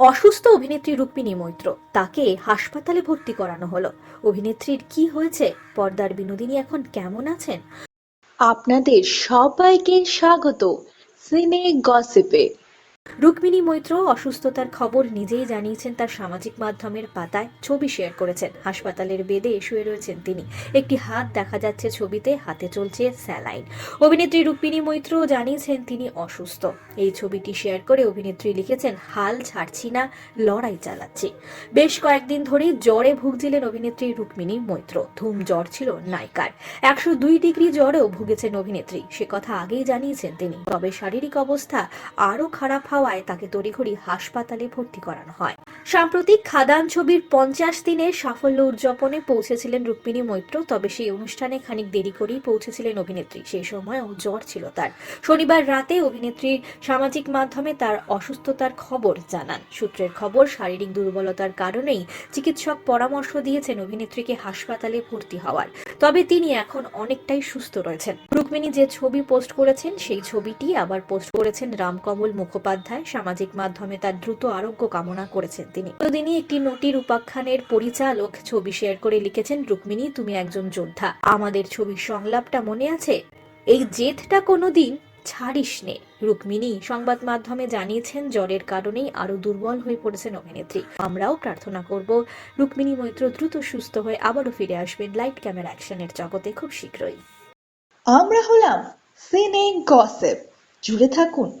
অসুস্থ অভিনেত্রী রুক্মিণী মৈত্র। তাকে হাসপাতালে ভর্তি করানো হলো। অভিনেত্রীর কি হয়েছে? পর্দার বিনোদিনী এখন কেমন আছেন? আপনাদের সবাইকে স্বাগত। সিনে গসিপে। রুক্মিণী মৈত্র অসুস্থতার খবর নিজেই জানিয়েছেন তার সামাজিক মাধ্যমের পাতায় ছবি শেয়ার করেছেন। হাসপাতালের বেডে শুয়ে রয়েছেন তিনি। একটি হাত দেখা যাচ্ছে ছবিতে, হাতে চলছে স্যালাইন। অভিনেত্রী রুক্মিণী মৈত্র জানিয়েছেন তিনি অসুস্থ। এই ছবিটি শেয়ার করে অভিনেত্রী লিখেছেন, হাল ছাড়ছি না, লড়াই চালাচ্ছি। বেশ কয়েকদিন ধরেই জ্বরে ভুগছিলেন অভিনেত্রী রুক্মিণী মৈত্র। ধুম জ্বর ছিল নায়িকার। একশো দুই ডিগ্রি জ্বরেও ভুগেছেন অভিনেত্রী। সে কথা আগেই জানিয়েছেন তিনি। তবে শারীরিক অবস্থা আরও খারাপ হওয়ায় তাকে তড়িঘড়ি হাসপাতালে ভর্তি করানো হয়। সাম্প্রতিক খাদান ছবির পঞ্চাশ দিনের সাফল্য উদযাপনে পৌঁছেছিলেন রুক্মিণী মৈত্র, তবে সেই অনুষ্ঠানে খানিক দেরি করেই পৌঁছেছিলেন অভিনেত্রী। সেই সময়ও জ্বর ছিল তার। শনিবার রাতে অভিনেত্রীর সামাজিক মাধ্যমে তার অসুস্থতার খবর জানান। সূত্রের খবর, শারীরিক দুর্বলতার কারণেই চিকিৎসক পরামর্শ দিয়েছেন অভিনেত্রীকে হাসপাতালে ভর্তি হওয়ার। তবে তিনি এখন অনেকটাই সুস্থ রয়েছেন। রুক্মিণী যে ছবি পোস্ট করেছেন, সেই ছবিটি আবার পোস্ট করেছেন রামকমল মুখোপাধ্যায়। সামাজিক মাধ্যমে তার দ্রুত আরোগ্য কামনা করেছেন তিনি। তিনি একটি নটির উপাখ্যানের পরিচালক ছবি শেয়ার করে লিখেছেন, রুক্মিণী, তুমি একজন যোদ্ধা। আমাদের ছবির সংলাপটা মনে আছে? এই জেদটা কোনোদিন ছাড়িস নে রুক্মিণী সংবাদ মাধ্যমে জানিয়েছেন, জ্বরের কারণেই আরও দুর্বল হয়ে পড়েছেন অভিনেত্রী। আমরাও প্রার্থনা করব, রুক্মিণী মৈত্র দ্রুত সুস্থ হয়ে আবারও ফিরে আসবেন লাইট ক্যামেরা অ্যাকশনের জগতে খুব শীঘ্রই। আমরা হলাম সিনে গসিপ। জুড়ে থাকুন